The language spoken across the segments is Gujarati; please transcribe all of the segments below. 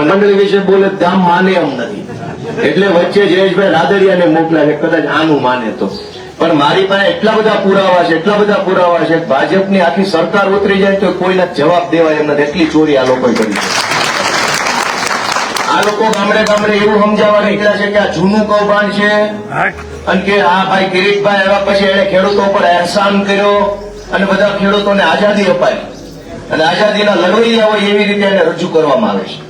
પણ મંડળી વિશે બોલે ગામ માને એમ નથી. એટલે વચ્ચે જયેશભાઈ રાદડિયાને મોકલ્યા છે કદાચ આનું માને તો. પણ મારી પાસે એટલા બધા પુરાવા છે, એટલા બધા પુરાવા છે ભાજપની આખી સરકાર ઉતરી જાય તો કોઈને જવાબ દેવાય એમ નથી. એટલી ચોરી આ લોકોએ કરી છે. આ લોકો ગામડે ગામડે એવું સમજાવવા નીકળ્યા છે કે આ જૂનું કૌભાંડ છે અને કે આ ભાઈ કિરીટભાઈ આવ્યા પછી એને ખેડૂતો પર એહસાન કર્યો અને બધા ખેડૂતોને આઝાદી અપાઈ. અને આઝાદીના લડવૈયા હોય એવી રીતે એને રજૂ કરવામાં આવે છે.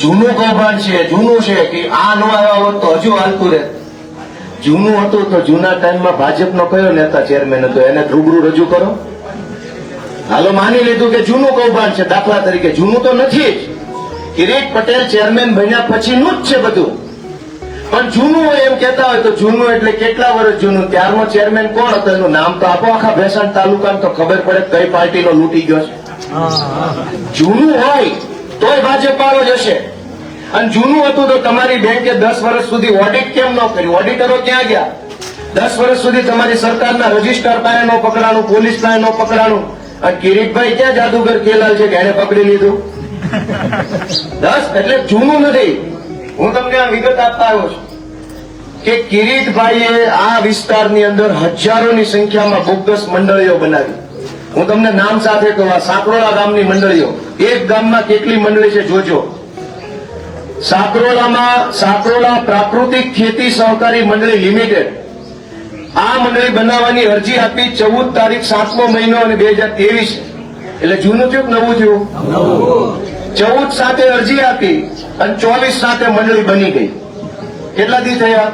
જૂનું કૌભાંડ છે જૂનું છે કે આ ન આવ્યા હોત તો હજુ હાલતું રહે જૂનું હતું તો જૂના ટાઈમમાં ભાજપનો કયો નેતા ચેરમેન હતો? એને રૂબરૂ રજૂ કરો. હાલો માની લીધું કે જૂનું કૌભાંડ છે દાખલા તરીકે. જૂનું તો નથી જ. કિરીટ પટેલ ચેરમેન બન્યા પછીનું જ છે બધું. પણ જૂનું હોય એમ કહેતા હોય તો જૂનું એટલે કેટલા વર્ષ જૂનું? ત્યારનો ચેરમેન કોણ હતો? એનું નામ તો આપો. આખા ભેસાણ તાલુકાને તો ખબર પડે કઈ પાર્ટીનો લૂંટી ગયો છે. જૂનું હોય તોય ભાજપ વાળો જ હશે. અને જૂનું હતું તો તમારી બેંકે દસ વર્ષ સુધી ઓડિટ કેમ ન કર્યું? ઓડિટરો ક્યાં ગયા? દસ વર્ષ સુધી તમારી સરકારના રજિસ્ટર પાસે નો પકડાણું, પોલીસ પાસે ન પકડાણું. અને કિરીટભાઈ ક્યાં જાદુગર કેલાલ છે કે એને પકડી લીધું? દસ, એટલે જૂનું નથી. હું તમને આ વિગત આપતા આવ્યો છું કે કિરીટભાઈએ આ વિસ્તારની અંદર હજારોની સંખ્યામાં બોગસ મંડળીઓ બનાવી. હું તમને નામ સાથે કહું, આ સાંકરોળા ગામની મંડળીઓ, એક ગામમાં કેટલી મંડળી છે જોજો. સાકરોલામાં સાકરોલા પ્રાકૃતિક ખેતી સહકારી મંડળી લિમિટેડ. આ મંડળી બનાવવાની અરજી આપી ચૌદ તારીખ સાતમો મહિનો અને બે હજાર ત્રેવીસ. એટલે જૂનું થયું નવું થયું? ચૌદ સાથે અરજી આપી અને ચોવીસ સાથે મંડળી બની ગઈ. કેટલા દી થયા?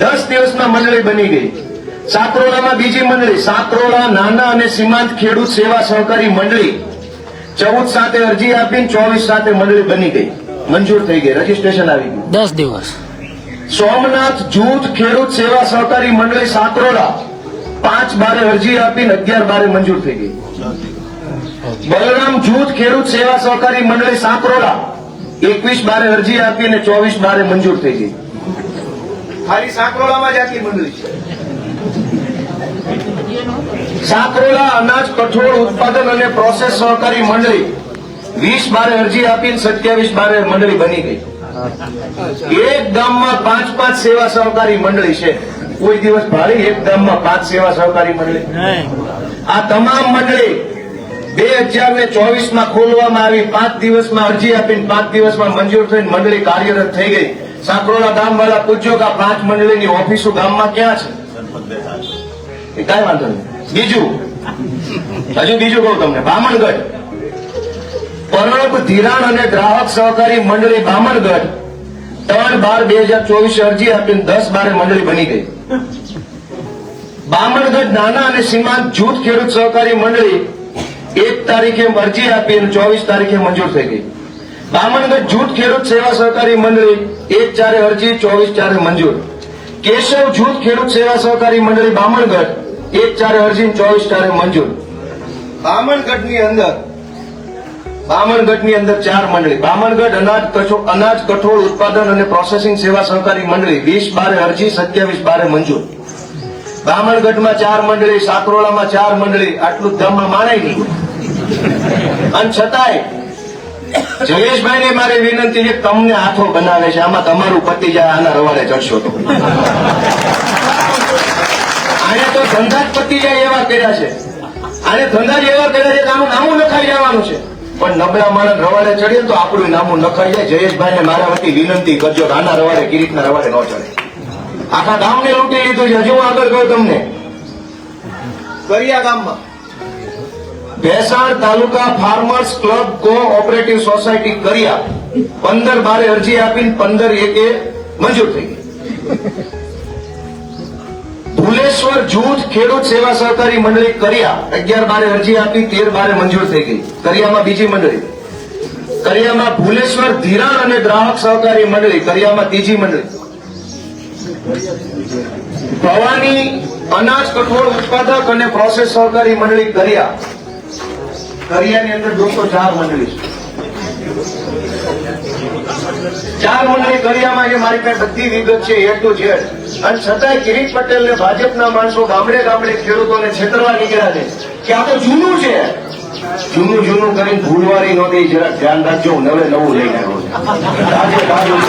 દસ દિવસમાં મંડળી બની ગઈ. સાકરોડામાં બીજી મંડળી સાકરોડા નાના અને સીમાંત ખેડૂત સેવા સહકારી મંડળી. ચૌદ સાથે અરજી આપી ચોવીસ સાથે મંડળી બની ગઈ. મંજૂર થઈ ગઈ. રજીસ્ટ્રેશન આવી ગયું. દસ દિવસ. સોમનાથ જૂથ ખેડૂત સેવા સહકારી મંડળી સાકરોડા પાંચ બારે અરજી આપીને અગિયાર બારે મંજૂર થઈ ગઈ. બલરામ જૂથ ખેડૂત સેવા સહકારી મંડળી સાકરોડા એકવીસ બારે અરજી આપીને ચોવીસ બારે મંજૂર થઈ ગઈ. ખાલી સાકરોડામાં જ આટલી મંડળી છે. સાકરોલા અનાજ, કઠોળ ઉત્પાદન અને પ્રોસેસ સહકારી મંડળી વીસ બારે અરજી આપીને સત્યાવીસ બારે મંડળી બની ગઈ. એક ગામમાં પાંચ પાંચ સેવા સહકારી મંડળી છે. કોઈ દિવસ ભાડી એક ગામમાં પાંચ સેવા સહકારી મંડળી. આ તમામ મંડળી બે હજાર ને ચોવીસમાં ખોલવામાં આવી, પાંચ દિવસમાં અરજી આપીને પાંચ દિવસમાં મંજૂર થઈને મંડળી કાર્યરત થઈ ગઈ. સાંકરોળા ગામ વાળા પૂછ્યો કે આ પાંચ મંડળીની ઓફિસો ગામમાં ક્યાં છે? એ કાંઈ વાંધો નહીં. બીજું, હજુ બીજું કહું તમને, બામણગઢ. પરણબ ધિરાણ અને ગ્રાહક સહકારી મંડળી બામણગઢ ત્રણ બાર બે હજાર ચોવીસ અરજી આપીને દસ બારે મંડળી બની ગઈ. બામણગઢ નાના અને સીમાંત જૂથ ખેડૂત સહકારી મંડળી એક તારીખે અરજી આપી અને ચોવીસ તારીખે મંજૂર થઈ ગઈ. બામણગઢ જૂથ ખેડૂત સેવા સહકારી મંડળી એક ચારે અરજી, ચોવીસ ચારે મંજૂર. કેશવ જૂથ ખેડૂત સેવા સહકારી મંડળી બામણગઢ એક ચારે અરજી ચોવીસ ચારે મંજૂર. બામણગઢની અંદર બામણગઢની અંદર ચાર મંડળી. બામણગઢ અનાજ અનાજ કઠોળ ઉત્પાદન અને પ્રોસેસિંગ સેવા સહકારી મંડળી વીસ બારે અરજી સત્યાવીસ બારે મંજૂર. બામણગઢમાં ચાર મંડળી સાકરોળામાં ચાર મંડળી આટલું ધામમાં માણાય નહીં. અને છતાંય જયેશભાઈ ને મારી વિનંતી છે, તમને હાથો બનાવે છે. આમાં તમારું પતિ જાય આના રવાડે ચડશો તો. આને તો ધંધા જ પતિ જાય એવા કર્યા છે. આને ધંધા જ એવા કર્યા છે આનું નામું લખાઈ જવાનું છે. પણ નબળા માણસ રવાડે ચડીએ તો આપણું નામું નખાઈ જાય. જયેશભાઈ ને મારા વતી વિનંતી કરજો કે આના રવાડે કિરીટના રવાડે ન ચડે. આખા ગામને લૂંટી લીધું છે. હજુ આગળ કહું તમને. કરિયા ગામમાં. Bhesan taluka farmers club cooperative society Kariya. પંદર બારે અરજી આપીને પંદર એકે મંજૂર થઈ ગઈ. ભુલેશ્વર જૂથ ખેડૂત સેવા સહકારી મંડળી કરિયા અગિયાર બારે અરજી આપી, તેર બારે મંજૂર થઈ ગઈ. કરિયામાં બીજી મંડળી. કરિયામાં ભુલેશ્વર ધિરાણ અને ગ્રાહક સહકારી મંડળી, કરિયામાં ત્રીજી મંડળી. ભવાની અનાજ કઠોળ ઉત્પાદક અને પ્રોસેસ સહકારી મંડળી કરિયા. કરિયાની અંદર દોસ્તો ચાર મંડળી ચાર મંડળી કરિયામાં જે મારી પાસે બધી વિગત છે, એ ટુ ઝેડ. અને છતાંય કિરીટ પટેલ ને ભાજપના માણસો ગામડે ગામડે ખેડૂતોને છેતરવા નીકળ્યા છે. કે આ તો જૂનું છે. જૂનું જૂનું કરીને ભૂલવારી નહોતી જરા ધ્યાન રાખજો નવે નવું લઈ આવ્યો છું. તાજે તાજું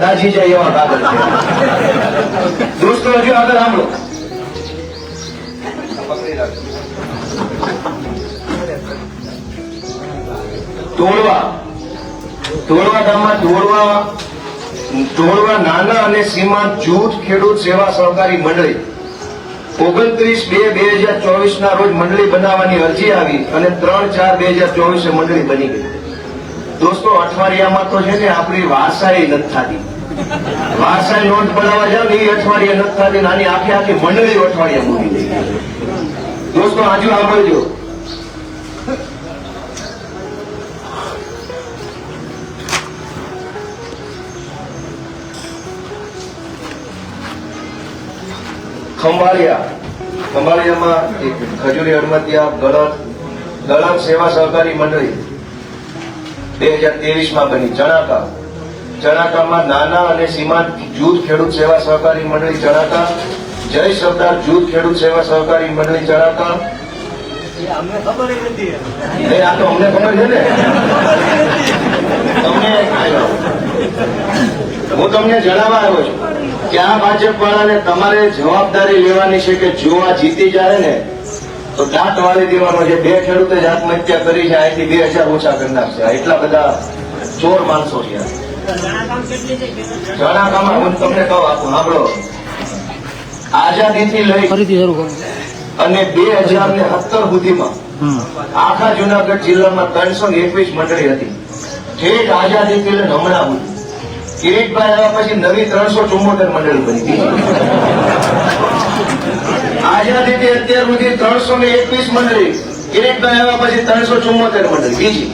તાજે તાજું તોડવા. તોડવા ગામમાં તોડવા તોડવા નાના અને સીમાંત જૂથ ખેડૂત સેવા સહકારી મંડળી. ઓગણત્રીસ બે બે હજાર ચોવીસ ના રોજ મંડળી બનાવવાની અરજી આવી અને ત્રણ ચાર બે હજાર ચોવીસે મંડળી બની ગઈ. દોસ્તો, અઠવાડિયામાં તો છે ને આપણી વારસાઈ નથી થતી. વારસાઈ નોંધ બનાવવા જાવ એ અઠવાડિયે નથી થતી નાની આખી આખી મંડળી અઠવાડિયા મૂકી દોસ્તો, આજુ સાંભળજો. ખંભાળિયા. ખંભાળિયામાં ખજૂરી હડમતિયા ગળત ગળત સેવા સહકારી મંડળી બે હજાર ત્રેવીસમાં બની. ચણાકા. ચણાકામાં નાના અને સીમાંત જૂથ ખેડૂત સેવા સહકારી મંડળી ચણાકા, જય સરદાર જૂથ ખેડૂત સેવા સહકારી મંડળી ચણાકા. તો અમને ખબર છે ને. તમને હું તમને જણાવવા આવ્યો છું. આ ભાજપ વાળાને તમારે જવાબદારી લેવાની છે કે જો આ જીતી જાય ને તો દાંત વાળી દેવાનો છે બે ખેડૂતે જ આત્મહત્યા કરી છે અહીંથી બે હજાર ઓછા કરી નાખશે. એટલા બધા ચોર માણસો છે. ઘણા કામમાં હું તમને કહું આપું સાંભળો. આઝાદીથી લઈ ફરીથી શરૂ કરો. અને બે હજાર ને સત્તર સુધીમાં આખા જુનાગઢ જિલ્લામાં ત્રણસો ને એકવીસ મંડળી હતી. ઠેઠ આઝાદીથી લઈને હમણાં સુધી. કિરીટભાઈ આવ્યા પછી નવી ત્રણસો ચુમ્મોતેર મંડળ બની આઝાદીથી અત્યાર સુધી ત્રણસો ને એકવીસ મંડળી કિરીટભાઈ આવ્યા પછી ત્રણસો ચુમ્મોતેર મંડળી બીજી.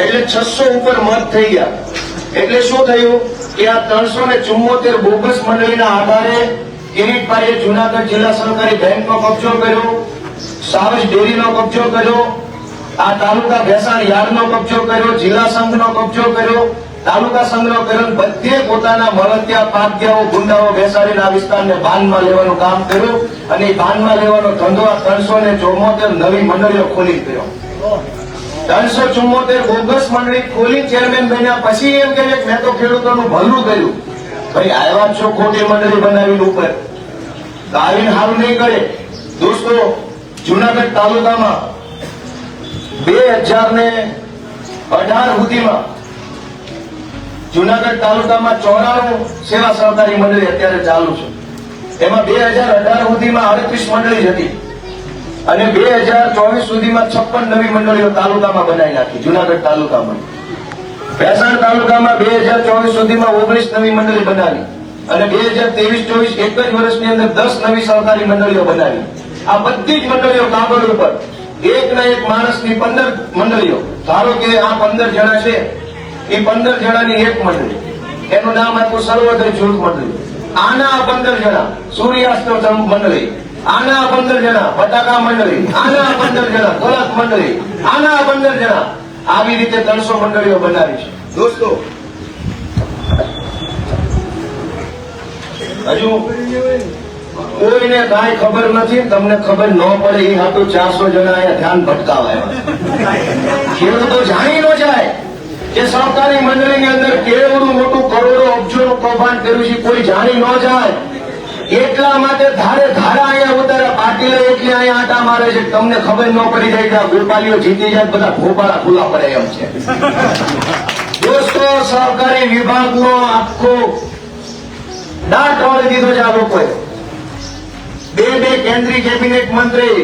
એટલે છસો ઉપર મત થઈ ગયા. એટલે શું થયું કે આ ત્રણસો ને ચુમ્મોતેર બોગસ મંડળીના આધારે કિરીટભાઈએ જુનાગઢ જિલ્લા સહકારી બેંકનો કબજો કર્યો, સાવજ ડેરીનો કબજો કર્યો, આ તાલુકા ભેસાણ યાર્ડનો કબજો કર્યો, જિલ્લા સંઘનો કબજો કર્યો તાલુકા સંગ્રહ કર્યો બધે પોતાના મળતિયા પાગ્યાઓ ગુંડાઓ બેસાડીને આ વિસ્તારને બાનમાં લેવાનું કામ કર્યું અને બાનમાં લેવાનો ધંધો આ ત્રણસો ને ચોમોતેર નવી મંડળીઓ ખોલી ગયો. ત્રણસો ચુમ્મોતેર બોગસ મંડળી ખોલી ચેરમેન બન્યા પછી એમ કે મેં તો ખેડૂતોનું ભલું કર્યું. ભાઈ, આવ્યા છો ખોટી મંડળી બનાવીને ઉપર. આવીને હારું નહીં કરે દોસ્તો, જુનાગઢ તાલુકામાં બે હજાર ને અઢાર સુધીમાં જુનાગઢ તાલુકામાં ચોરાણું સેવા સહકારી મંડળી અત્યારે ચાલુ છે. એમાં બે હજાર અઢાર સુધીમાં અડત્રીસ મંડળી હતી. અને બે હજાર ચોવીસ સુધીમાં છપ્પન નવી મંડળીઓ તાલુકામાં બનાવી નાખી, જુનાગઢ તાલુકામાં. ભેસાણ તાલુકામાં બે હજાર ચોવીસ સુધીમાં ઓગણીસ નવી મંડળી બનાવી અને બે હજાર ત્રેવીસ ચોવીસ એક જ વર્ષની અંદર દસ નવી સહકારી મંડળીઓ બનાવી. આ બધી જ મંડળીઓ કાગળ ઉપર, એક ના એક માણસની પંદર મંડળીઓ. ધારો કે આ પંદર જણા છે એ પંદર જણાની એક મંડળી. એનું નામ આપ્યું સર્વોદય જૂથ મંડળી. આના પંદર જણા સૂર્યાસ્ત મંડળી. આના પંદર જણા બટાકા મંડળી. આના પંદર જણા ગોલાક મંડળી. આના પંદર જણા આવી રીતે ત્રણસો મંડળીઓ બનાવી છે. દોસ્તો, હજુ કોઈને કાંઈ ખબર નથી, તમને ખબર ન પડે એ હતું ચારસો જણા અહીંયા ધ્યાન ભટકાવાય ખેડૂતો જાણી ન જાય. કે સહકારી મંડળીની અંદર કેવડું મોટું કરોડો અબજોનું કૌભાંડ કર્યું છે, કોઈ જાણી ન જાય. એટલા માટે ધારે ધારા અહીંયા ઉતાર્યા પાટીલે એટલે અહીંયા આટા મારે છે, તમને ખબર ન પડી જાય કે ગોપાલીઓ જીતી જાય બધા ભોપાળા ખુલ્લા પડે એમ છે. દોસ્તો સહકારી વિભાગનો આખો દાંત વાળી દીધો છે આ લોકોએ. બે બે કેન્દ્રીય કેબિનેટ મંત્રી,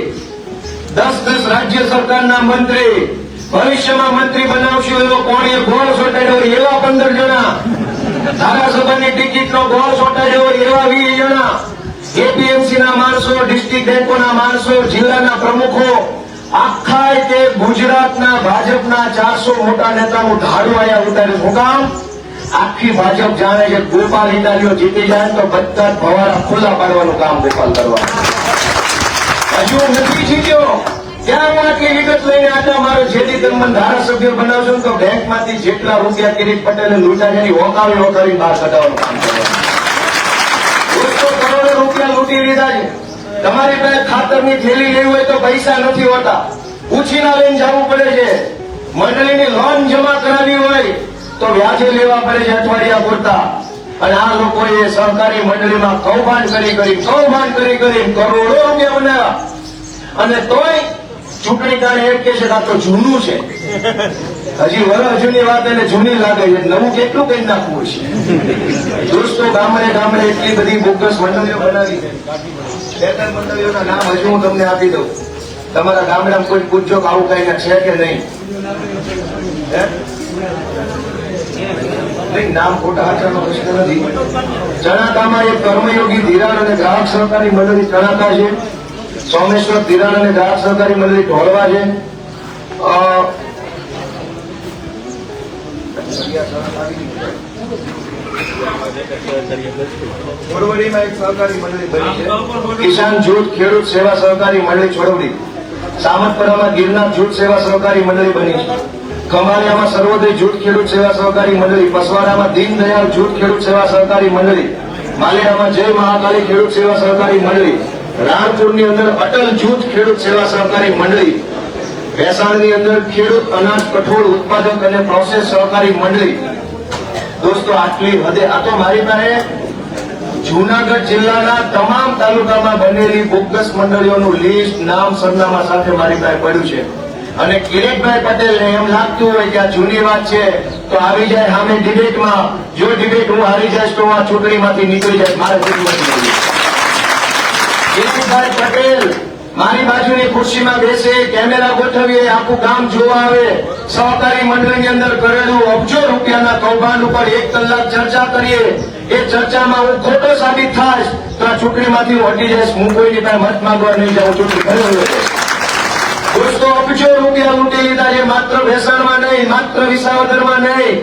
દસ દસ રાજ્ય સરકારના મંત્રી ભવિષ્યમાં મંત્રી બનાવશું એવો કોણીએ ગોળ સોટાડ્યો એવા પંદર જણા. ધારાસભાની ટિકિટનો ગોળ સોટાડ્યો એવા વીસ જણા. એપીએમસી ના માણસો, ડિસ્ટ્રિક્ટ બેંકોના માણસો, જિલ્લાના પ્રમુખો, આખા કે ગુજરાતના ભાજપના ચારસો મોટા નેતાનું ઢાળું આયા ઉતાર્યું શું કામ? આખી ભાજપ જાણે છે ગોપાલ ઇટાલીઓ જીતી જાય તો બધા ભવારા ખુલ્લા પાડવાનું કામ ગોપાલ કરવા હજુ નથી જીત્યો. ત્યાં હું આટલી વિગત મારો જેથી તમે ધારાસભ્ય બનાવશો તો બેંકમાંથી જેટલા રૂપિયા કિરીટ પટેલે લૂંટ્યા છે એની ઓકાવી ઓકાવી બહાર કઢાવવાનું કરોડો રૂપિયા લૂંટી લીધા તમારી પાસે ખાતરની થેલી લેવી હોય તો પૈસા નથી હોતા. પૂછીને લઈને જવું પડે છે. મંડળીની લોન જમા કરાવી હોય તો વ્યાજે લેવા પડે છે અઠવાડિયા પૂરતા. અને આ લોકોએ સહકારી મંડળીમાં કૌભાંડ કરી કરી, કૌભાંડ કરી કરી કરોડો રૂપિયા બનાવ્યા. અને તોય ચૂંટણી કારણે એમ કે છે તો જૂનું છે. હજી વર્ષ જૂની વાત એને જૂની લાગે છે. નવું કેટલું કઈ નાખવું છે દોસ્તો, ગામડે ગામડે એટલી બધી બોગસ મંડળીઓ બનાવી છે. મંડળીઓના નામ હજુ હું તમને આપી દઉં. તમારા ગામડામાં કોઈ પૂછજો કે આવું કઈ છે કે નહીં? નામ ખોટા આચરણનો પ્રશ્ન નથી. એક કર્મયોગી ધિરાણ અને ગ્રાહક સહકારી મંડળી ચણાકા છે. સોમેશ્વર ધિરાણ અને ગ્રાહક સહકારી મંડળી ઢોળવા છે. કિસાન જૂથ ખેડૂત સેવા સહકારી મંડળી છોડવડી. સામતપરામાં ગિરનાર જૂથ સેવા સહકારી મંડળી બની છે. ખંભાળિયામાં સર્વોદય જૂથ ખેડૂત સેવા સહકારી મંડળી. પસવાડામાં દીનદયાળ જૂથ ખેડૂત સેવા સહકારી મંડળી. માલેરામાં જય મહાકાળી ખેડૂત સેવા સહકારી મંડળી. રાણપુરની અંદર અટલ જૂથ ખેડૂત સેવા સહકારી મંડળી, ભેસાણની અંદર ખેડૂત અનાજ કઠોળ ઉત્પાદક અને પ્રોસેસ સહકારી મંડળી. દોસ્તો, આટલી હદે આ તો મારી પાસે જુનાગઢ જિલ્લાના તમામ તાલુકામાં બનેલી બોગસ મંડળીઓનું લિસ્ટ, નામ, સરનામા સાથે મારી પાસે પડ્યું છે. અને કિરીટભાઈ પટેલને એમ લાગતું હોય કે આ જૂની વાત છે, તો આવી જાય સામે ડિબેટમાં જો ડિબેટ હું હારી જઈશ તો હું આ ચૂંટણીમાંથી નીકળી જાય મારે ચૂંટણી કિરીટભાઈ પટેલ મારી બાજુની ખુરશીમાં બેસે, કેમેરા ગોઠવીએ, આખું ગામ જોવા આવે. સહકારી મંડળની અંદર કરેલું અબજો રૂપિયાના કૌભાંડ ઉપર એક કલાક ચર્ચા કરીએ. એ ચર્ચામાં હું ખોટો સાબિત થાય તો આ ચૂંટણીમાંથી હું હટી જઈશ. હું કોઈની પાસે મત માંગવા નહીં જાઉં, ચૂંટણી દોસ્તો, અબજો રૂપિયા લૂંટી લીધા છે, માત્ર ભેસાણમાં નહીં, માત્ર વિસાવદરમાં નહીં.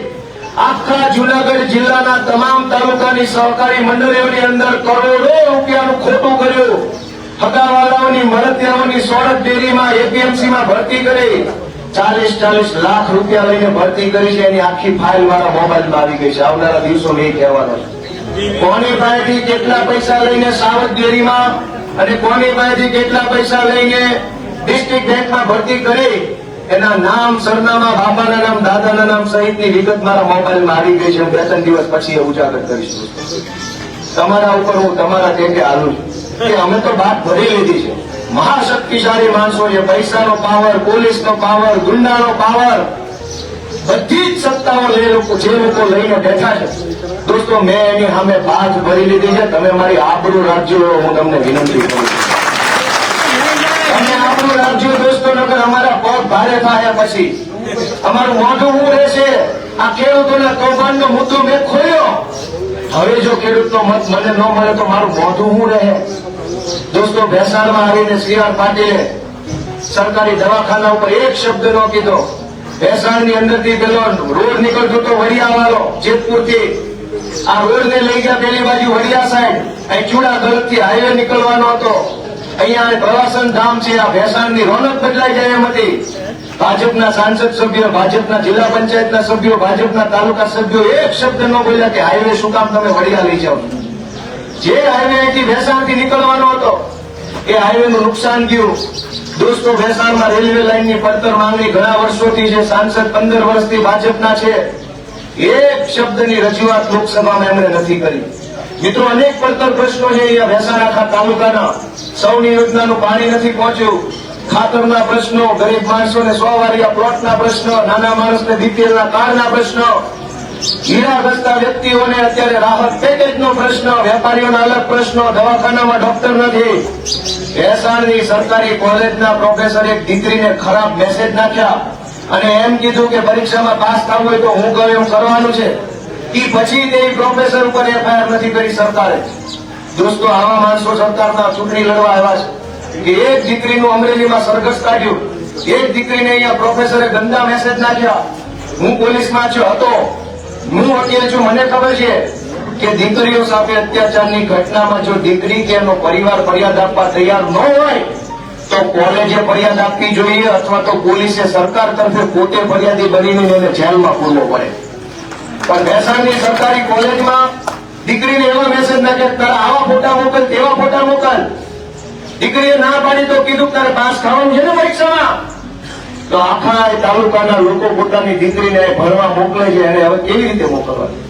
આખા જુનાગઢ જિલ્લાના તમામ તાલુકાની સહકારી મંડળીઓની અંદર કરોડો રૂપિયાનું ખોટું કર્યું. હગાવાલાઓની, મળતિયાઓની, સોરઠ ડેરીમાં એપીએમસી માં ભરતી કરી. ચાલીસ ચાલીસ લાખ રૂપિયા લઈને ભરતી કરી છે. એની આખી ફાઇલ મારા મોબાઈલમાં આવી ગઈ છે. આવનારા દિવસો એ કહેવાનો કોની પાસેથી કેટલા પૈસા લઈને સાવધ ડેરીમાં અને કોની પાસેથી કેટલા પૈસા લઈને ડિસ્ટ્રિક્ટ બેંકમાં ભરતી કરી? એના નામ, સરનામા, બાપાના નામ, દાદાના નામ સહિતની વિગત મારા મોબાઈલમાં આવી ગઈ છે. બે ત્રણ દિવસ પછી ઉજાગર કરીશું. તમારા ઉપર હું તમારા ટેકે હાલું છું. કે અમે તો વાત ભરી લીધી છે. મહાશક્તિશાળી માણસો છે. પૈસાનો પાવર પોલીસનો પાવર ગુંડાનો પાવર બધી જ સત્તાઓ લે લોકો, જે લોકો લઈને બેઠા છે. દોસ્તો, મેં એની સામે બાજ ભરી લીધી છે. તમે મારી આબરૂ રાખજો. હું તમને વિનંતી કરું છું. તમે આબરૂ રાખજો દોસ્તો નગર અમારા ભારે થાય પછી. અમારું મોઢું રહેશે, આ ખેડૂતોના કૌભાંડનો મુદ્દો મેં ખોલ્યો. હવે જો ખેડૂતનો મત મને ન મળે તો મારું મોઢું હું રહે. દોસ્તો, ભેસાણમાં આવીને સી આર પાટીલે સરકારી દવાખાના ઉપર એક શબ્દ નો કીધો. ભેસાણની અંદરથી પેલો રોડ નીકળતો તો વડિયા વાળો જેતપુરથી. આ રોડ ને લઈ ગયા પેલી બાજુ વડિયા સાઈડ અહીં ચૂડા થી હાઈવે નીકળવાનો હતો. અહીંયા પ્રવાસન ધામ છે, આ ભેસાણની રોનક બદલાઈ જાય એમ હતી. ભાજપના સાંસદ સભ્યો, ભાજપના જિલ્લા પંચાયતના સભ્યો, ભાજપના તાલુકા સભ્યો એક શબ્દ ન બોલ્યા કે હાઈવે શું કામ તમે વડિયા લઈ જાઓ. જે હાઈવે અહીંથી ભેસાણથી નીકળવાનો હતો, એ હાઈવે નું નુકસાન ગયું. દોસ્તો, ભેસાણમાં રેલવે લાઈનની પડતર માંગણી ઘણા વર્ષોથી છે, સાંસદ પંદર વર્ષથી ભાજપના છે. એક શબ્દની રજૂઆત લોકસભામાં એમણે નથી કરી. મિત્રો, અનેક પડતર પ્રશ્નો છે અહીંયા આખા તાલુકાના. સૌની યોજનાનું પાણી નથી પહોંચ્યું. ખાતરના પ્રશ્નો, ગરીબ માણસોને સો વારિયા પ્લોટના પ્રશ્નો, નાના માણસને બીપીએલના કાર્ડના પ્રશ્નો. હીરાગ્રસ્તા વ્યક્તિઓને અત્યારે રાહત પેકેજનો પ્રશ્ન, વેપારીઓના અલગ પ્રશ્નો, દવાખાનામાં ડોક્ટર નથી. ભેસાણની સરકારી કોલેજના પ્રોફેસર એક દીકરીને ખરાબ મેસેજ નાખ્યા. અને એમ કીધું કે પરીક્ષામાં પાસ થવું હોય તો હું કહું એમ કરવાનું છે. એ પછી તે પ્રોફેસર ઉપર એફઆઈઆર નથી કરી સરકારે. દોસ્તો, આવા માણસો સરકારના ચૂંટણી લડવા આવ્યા છે. કે એક દીકરીનું અમરેલીમાં સરઘસ કાઢ્યું. એક દીકરીને અહીંયા પ્રોફેસરે ગંદા મેસેજ નાખ્યા. હું પોલીસમાં છું હતો. હું અત્યારે છું. મને ખબર છે કે દીકરીઓ સાથે અત્યાચારની ઘટનામાં જો દીકરી કે એનો પરિવાર ફરિયાદ આપવા તૈયાર ન હોય, તો કોલેજે ફરિયાદ આપવી જોઈએ અથવા તો પોલીસે સરકાર તરફે પોતે ફરિયાદી બનીને એને જેલમાં પૂરવો પડે. પણ ભેસાણની સરકારી કોલેજમાં દીકરીને એવા મેસેજ નાખ્યા તારા આવા ફોટા મોકલ, તેવા ફોટા મોકલ. દીકરીએ ના પાડી તો કીધું તારે પાસ ખાવાનું છે ને પરીક્ષામાં? તો આખા એ તાલુકાના લોકો પોતાની દીકરીને ભણવા મોકલે છે એને હવે કેવી રીતે મોકલવાની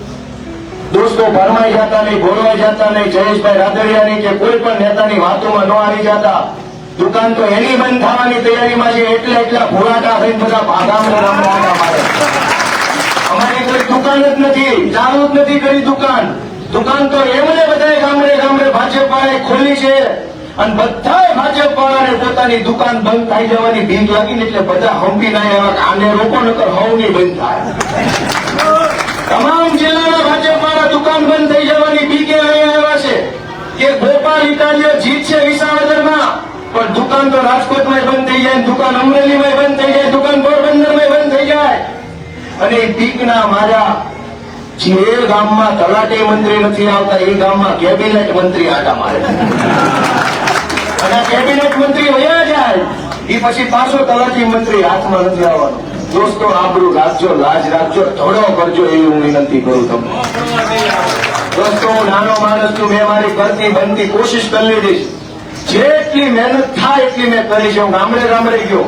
દોસ્તો ભરમાઈ જતા નહીં ભોરવાઈ જતા નહીં, જયેશભાઈ રાદડિયાની કે કોઈ પણ નેતાની વાતોમાં ન આવી જતા. દુકાન તો એની બંધ થવાની તૈયારીમાં છે, એટલે એટલા ભોળાટા થઈને બધા ભાગામાં ગામડા આટા મારે કોઈ દુકાન જ નથી ચાલુ જ નથી કરી દુકાન. દુકાન તો એમને બધાએ ગામડે ગામડે ભાજપ વાળાએ ખોલી છે. અને બધાએ ભાજપ વાળાને પોતાની દુકાન બંધ થઈ જવાની ભીખ લાગી એટલે બધા હંપી ના એવા આને રોકો, નકર હવની બંધ થાય. તમામ જિલ્લાના ભાજપ વાળા દુકાન બંધ થઈ જવાની બીકે અહીંયા આવ્યા છે. કે ગોપાલ ઇટાલીઓ જીતશે વિસાવદરમાં, પણ દુકાન તો રાજકોટમાં બંધ થઈ જાય દુકાન અમરેલીમાં અને પીકના મારા જે ગામમાં તલાટી મંત્રી નથી આવતા, એ ગામમાં કેબિનેટ મંત્રી આટા મારે. અને કેબિનેટ મંત્રી વયા જાય એ પછી પાછો તલાટી મંત્રી હાથમાં નથી આવવાનો. દોસ્તો, આબરૂ રાખજો, લાજ રાખજો થોડો કરજો એવી હું વિનંતી કરું તમને. દોસ્તો, હું નાનો માણસ છું, મેં મારી કરતી બનતી કોશિશ કરી લીધી જેટલી મહેનત થાય એટલી મેં કરી છે. હું ગામડે ગામડે ગયો.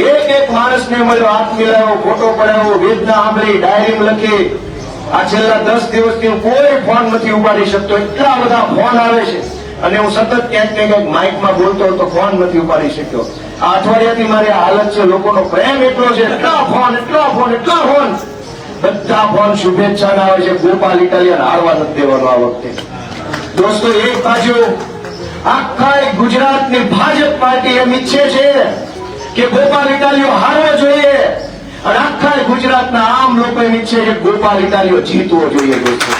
એક એક માણસને મળ્યો, હાથ મિલાવ્યો ફોટો પડાવ્યો વેદના સાંભળી ડાયરી લખી. આ છેલ્લા દસ દિવસથી કોઈ ફોન નથી ઉપાડી શકતો. એટલા બધા ફોન આવે છે. અને હું સતત ક્યાંક ને ક્યાંક માઇકમાં બોલતો હતો ફોન નથી ઉપાડી શક્યો. આ અઠવાડિયાથી મારી હાલત છે, લોકોનો પ્રેમ એટલો છે, એટલા ફોન એટલા ફોન એટલા ફોન બધા ફોન શુભેચ્છા આવે છે. ગોપાલ ઇટાલિયન હારવા નથી દેવાનો આ વખતે. દોસ્તો, એક બાજુ આખા ગુજરાત ગુજરાતની ભાજપ પાર્ટી એમ ઈચ્છે છે કે ગોપાલ ઇટાલીઓ હારવો જોઈએ. અને આખા ગુજરાતના આમ લોકો એમ ઈચ્છે છે કે ગોપાલ ઇટાલીઓ જીતવો જોઈએ દોસ્તો.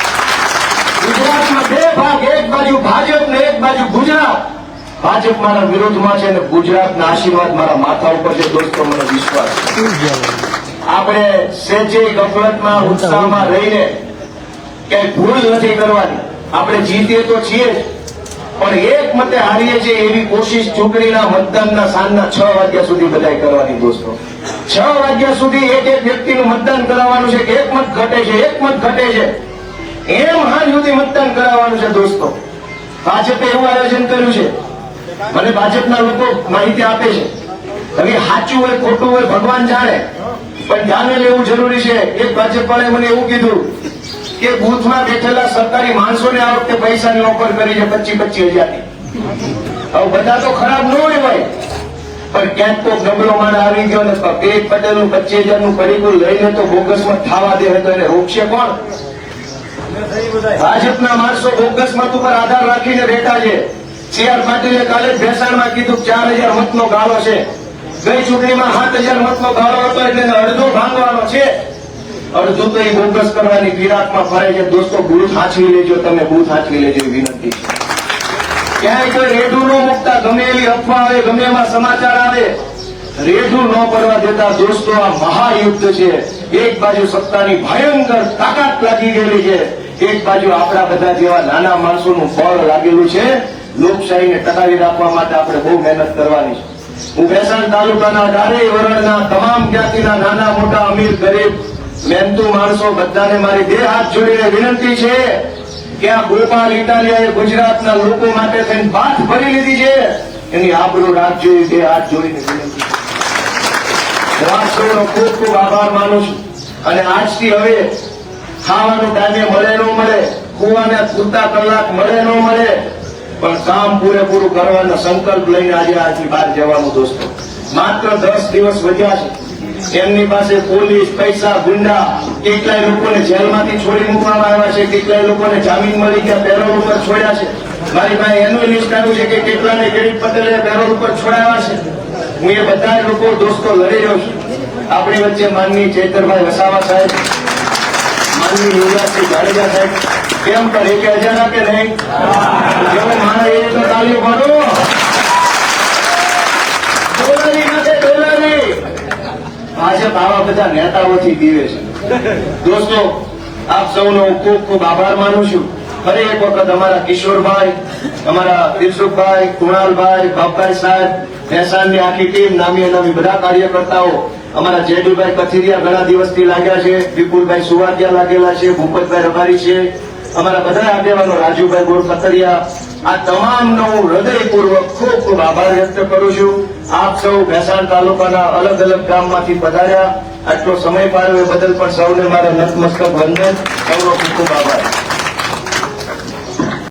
ગુજરાતમાં બે ભાગ એક બાજુ ભાજપ ને એક બાજુ ગુજરાત. ભાજપ મારા વિરોધમાં છે અને ગુજરાતના આશીર્વાદ મારા માથા ઉપર છે દોસ્તો મને વિશ્વાસ આપણે સેજે ગફલતમાં ઉત્સાહમાં રહીને ક્યાંય ભૂલ નથી કરવાની. આપણે જીતીએ તો છીએ જ. પણ એક મતે હારીએ છીએ એવી કોશિશ ચૂંટણીના મતદાનના સાંજના છ વાગ્યા સુધી બધાય કરવાની દોસ્તો. છ વાગ્યા સુધી એક એક વ્યક્તિનું મતદાન કરાવવાનું છે કે એક મત ઘટે છે, એક મત ઘટે છે. એમ હાલ સુધી મતદાન કરાવવાનું છે દોસ્તો. ભાજપે એવું આયોજન કર્યું છે. મને ભાજપના લોકો માહિતી આપે છે. હવે સાચું હોય, ખોટું હોય ભગવાન જાણે. પણ ધ્યાને લેવું જરૂરી છે. એક ભાજપ વાળાએ મને એવું કીધું કે બૂથમાં બેઠેલા સરકારી માણસોને આ વખતે પૈસાની ઓફર કરી છે પચીસ પચીસ હજારની. હવે બધા તો ખરાબ ન હોય પણ ક્યાંક તો ગબડો માણ આવી ગયો ને પેટ પટેલનું પચીસ હજારનું કરીકુલ લઈને તો બોગસમાં થાવા દે તો એને રોકશે કોણ? ભાજપના માણસો બોગસ મત ઉપર આધાર રાખીને બેઠા છે. સી પાટીલે કાલે ભેસાણમાં કીધું ચાર હજાર મતનો ગાળો છે. ગઈ ચૂંટણીમાં સાત હજાર મતનો ગાળો હતો એટલે અડધો ભાંગવાનો છે. અડધું તો એ બોગસ કરવાની વિરાટમાં ફરે છે. દોસ્તો બૂથ હાચવી લેજો. તમે બૂથ હાચવી લેજો એવી વિનંતી છે. ક્યાંય કોઈ રેઢું ન મુકતા. ગમે એવી અફવા આવે, ગમે એમાં સમાચાર આવે. રેઢું ન પડવા દેતા દોસ્તો, આ મહાયુદ્ધ છે. એક બાજુ સત્તાની ભયંકર તાકાત લાગી ગયેલી છે. એક બાજુ આપણા બધા જેવા નાના માણસોનું બળ લાગેલું છે. લોકશાહીને ટકાવી રાખવા માટે આપણે બહુ મહેનત કરવાની છે. હું ભેસાણ તાલુકાના ડારેય વરણના તમામ જ્ઞાતિના નાના મોટા અમીર ગરીબ મહેનતુ માણસો બધાને મારી બે હાથ જોડીને વિનંતી છે કે આ ગોપાલ ઇટાલિયાએ ગુજરાતના લોકો માટે થઈને બાથ ભરી લીધી છે. એની આબરૂ રાખજો બે હાથ જોડીને વિનંતી છે. ખૂબ ખૂબ આભાર માનું છું. અને આજથી હવે ખાવાનું ટાઈમે મળે ન મળે કુવાને પૂરતા કલાક મળે ન મળે, પણ કામ પૂરેપૂરું કરવાનો સંકલ્પ લઈને આજે આજથી બહાર જવાનું દોસ્તો. માત્ર દસ દિવસ વધ્યા છે. એમની પાસે પોલીસ, પૈસા, ગુંડા, કેટલાય લોકોને જેલમાંથી છોડી મૂકવામાં આવ્યા છે, કેટલાય લોકોને જામીન મળી ગયા પેરોલ ઉપર છોડ્યા છે. મારી પાસે એનું લિસ્ટ આવ્યું છે કે કેટલાને ગરીબ પટેલે પેરોલ ઉપર છોડાયા છે. હું એ બધા લોકો દોસ્તો લડી રહ્યો છું. આપણી વચ્ચે માનની ચેતરભાઈ વસાવા સાહેબ માનની યુવરાજસિંહ જાડેજા સાહેબ, કેમ કરે કે હજાર આપે નહીં? જેવો માણસ એ તો તાલીઓ પાડો. ભાજપ આવા બધા નેતાઓથી પીવે છે. દોસ્તો, આપ સૌનો ખૂબ ખૂબ આભાર માનું છું. ફરી એક વખત અમારા કિશોરભાઈ, અમારા દિલસુખભાઈ, કુણાલભાઈ, બાપભાઈ સાહેબ, મહેસાણની આખી ટીમ, નામી અનામી બધા કાર્યકર્તાઓ અમારા જેડુભાઈ કથિરિયા ઘણા દિવસથી લાગ્યા છે, વિપુલભાઈ સુવાટિયા લાગેલા છે, ભૂપતભાઈ રબારી છે, અમારા બધા આગેવાનો રાજુભાઈ ગોળ ખતરિયા આ તમામનો હું હૃદયપૂર્વક ખૂબ ખૂબ આભાર વ્યક્ત કરું છું. આપ સૌ ભેસાણ તાલુકાના અલગ અલગ ગામમાંથી પધાર્યા. આટલો સમય પાડ્યો એ બદલ પણ સૌને મારા નતમસ્તક વંદન. સૌનો ખૂબ ખૂબ આભાર.